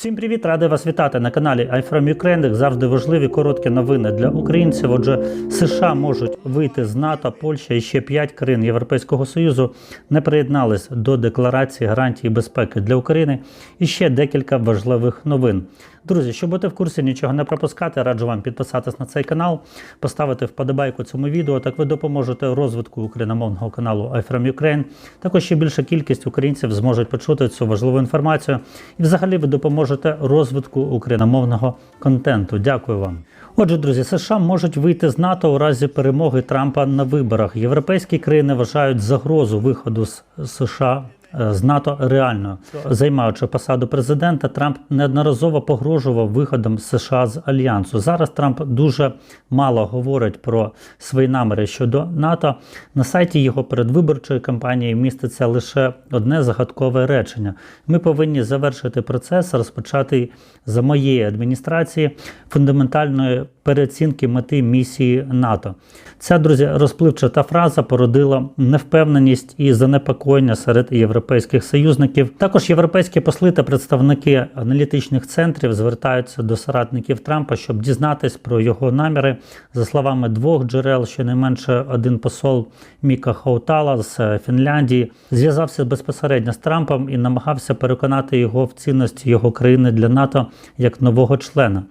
Всім привіт, радий вас вітати на каналі iFrom Ukraine. Завжди важливі короткі новини для українців. Отже, США можуть вийти з НАТО, Польща і ще п'ять країн Європейського Союзу не приєднались до декларації гарантії безпеки для України. І ще декілька важливих новин. Друзі, щоб бути в курсі, нічого не пропускати, раджу вам підписатись на цей канал, поставити вподобайку цьому відео. Так ви допоможете розвитку україномовного каналу I'm from Ukraine. Також ще більша кількість українців зможуть почути цю важливу інформацію. І взагалі ви допоможете розвитку україномовного контенту. Дякую вам. Отже, друзі, США можуть вийти з НАТО у разі перемоги Трампа на виборах. Європейські країни вважають загрозу виходу з США з НАТО реальною. Займаючи посаду президента, Трамп неодноразово погрожував виходом США з альянсу. Зараз Трамп дуже мало говорить про свої наміри щодо НАТО. На сайті його передвиборчої кампанії міститься лише одне загадкове речення: ми повинні завершити процес, розпочатий за моєї адміністрації фундаментальної переоцінки мети місії НАТО. Ця друзі розпливчата фраза породила невпевненість і занепокоєння серед європейських союзників. Також європейські посли та представники аналітичних центрів звертаються до соратників Трампа, щоб дізнатись про його наміри. За словами двох джерел, щонайменше один посол Міка Хаутала з Фінляндії зв'язався безпосередньо з Трампом і намагався переконати його в цінності його країни для НАТО як нового члена.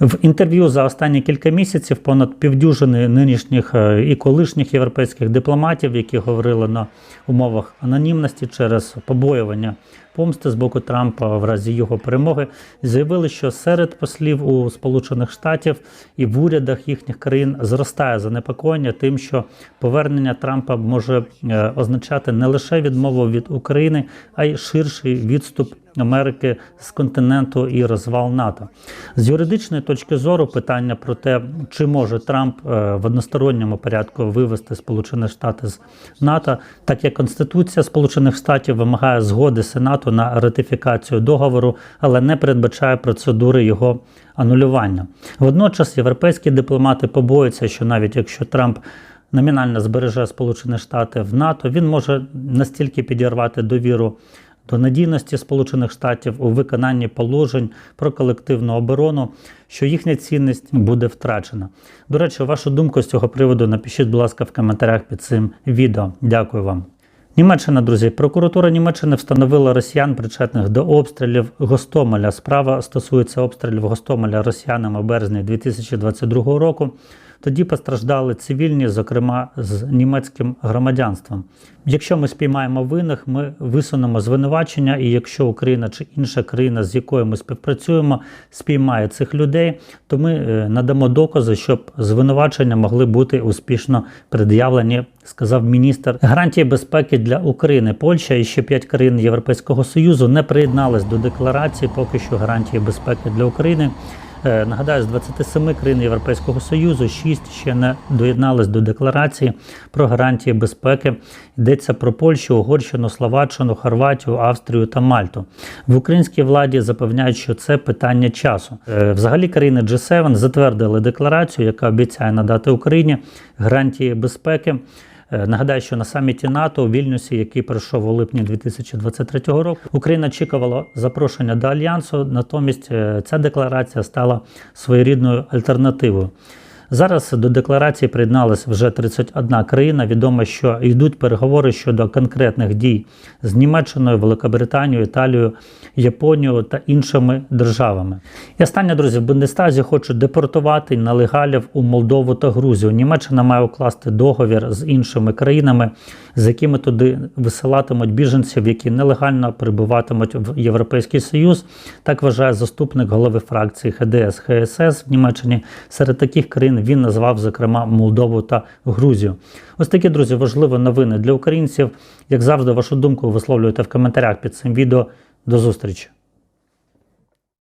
В інтерв'ю за останні кілька місяців понад півдюжини нинішніх е, і колишніх європейських дипломатів, які говорили на умовах анонімності через побоювання помсти з боку Трампа в разі його перемоги, заявили, що серед послів у Сполучених Штатів і в урядах їхніх країн зростає занепокоєння тим, що повернення Трампа може е, означати не лише відмову від України, а й ширший відступ. Америки з континенту і розвал НАТО з юридичної точки зору питання про те, чи може Трамп е, в односторонньому порядку вивести Сполучені Штати з НАТО, так як Конституція Сполучених Штатів вимагає згоди Сенату на ратифікацію договору, але не передбачає процедури його анулювання. Водночас європейські дипломати побоюються, що навіть якщо Трамп номінально збереже Сполучені Штати в НАТО, він може настільки підірвати довіру до надійності Сполучених Штатів у виконанні положень про колективну оборону, що їхня цінність буде втрачена. До речі, вашу думку з цього приводу напишіть, будь ласка, в коментарях під цим відео. Дякую вам. Німеччина, друзі, прокуратура Німеччини встановила росіян, причетних до обстрілів Гостомеля. Справа стосується обстрілів Гостомеля росіянами березня березні 2022 року. Тоді постраждали цивільні, зокрема з німецьким громадянством. Якщо ми спіймаємо винних, ми висунемо звинувачення, і якщо Україна чи інша країна, з якою ми співпрацюємо, спіймає цих людей, то ми е, надамо докази, щоб звинувачення могли бути успішно пред'явлені, сказав міністр гарантії безпеки для України. Польща і ще п'ять країн Європейського союзу не приєднались до декларації поки що гарантії безпеки для України. Е, Нагадаю, з 27 країн Європейського Союзу 6 ще не доєднались до декларації про гарантії безпеки. Йдеться про Польщу, Угорщину, Словаччину, Хорватію, Австрію та Мальту. В українській владі запевняють, що це питання часу. Е, Взагалі, країни G7 затвердили декларацію, яка обіцяє надати Україні гарантії безпеки. Е, Нагадаю, що на саміті НАТО у Вільнюсі, який пройшов у липні 2023 року, Україна очікувала запрошення до альянсу. Натомість е, ця декларація стала своєрідною альтернативою. Зараз до декларації приєдналась вже 31 країна. Відомо, що йдуть переговори щодо конкретних дій з Німеччиною, Великобританією, Італією, Японією та іншими державами. І останнє, друзі, в Бундестазі хочуть депортувати нелегалів у Молдову та Грузію. Німеччина має укласти договір з іншими країнами, з якими туди висилатимуть біженців, які нелегально прибуватимуть в Європейський Союз. Так вважає заступник голови фракції ХДС ХСС в Німеччині. Серед таких країн він назвав зокрема Молдову та Грузію. Ось такі друзі важливі новини для українців. Як завжди, вашу думку висловлюєте в коментарях під цим відео. До зустрічі!